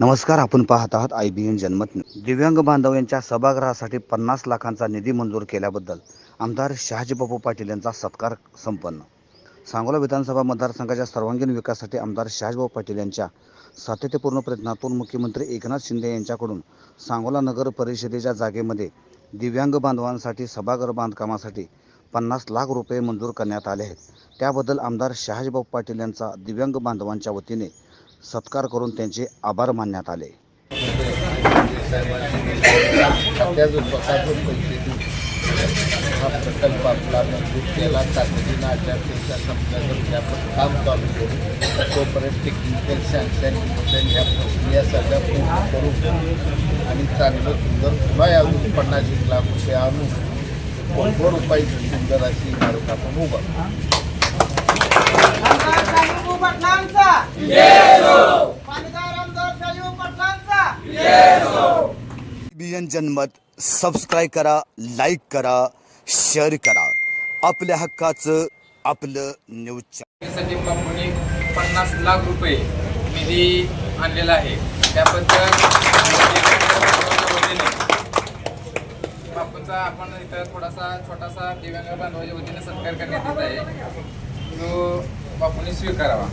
नमस्कार आपण पाहत आहात आय बी एन जनमत दिव्यांग बांधव यांच्या सभागृहासाठी पन्नास लाखांचा निधी मंजूर केल्याबद्दल आमदार शहाजीबाबू पाटील यांचा सत्कार संपन्न. सांगोला विधानसभा मतदारसंघाच्या सर्वांगीण विकासासाठी आमदार शहाजीबाबू पाटील यांच्या सातत्यपूर्ण प्रयत्नातून मुख्यमंत्री एकनाथ शिंदे यांच्याकडून सांगोला नगर परिषदेच्या जागेमध्ये दिव्यांग बांधवांसाठी सभागृह बांधकामासाठी पन्नास लाख रुपये मंजूर करण्यात आले आहेत. त्याबद्दल आमदार शहाजीबाबू पाटील यांचा दिव्यांग बांधवांच्या वतीने सत्कार करून त्यांचे आभार मानण्यात आले. खात्यातून स्वतःतून पैसे हा प्रकल्प आपला मंजूर केला तातडीनं आचारसंहिता संपल्यानंतर आपण काम चालू करू तोपर्यंत टेक्निकल सँक्शन बिंक्शन ह्या प्रक्रिया सगळ्या पूर्ण करू आणि चांगलं सुंदर पुन्हा अजून पन्नास एक लाख रुपये आणून कोणकोण रुपयाची सुंदर अशी इमारत आपण उभा बियन बी एन जनमत सबस्क्राईब करा लाईक करा शेअर करा. आपल्या हक्काचं आपलं न्यूज चॅनल कंपनी पन्नास लाख रुपये निधी आणलेला आहे. त्याबद्दल वतीने बापूंचा आपण इथं थोडासा छोटासा दिव्यांग बांधवाच्या वतीने सत्कार करण्यात येत आहे. तो बापूने स्वीकारावा.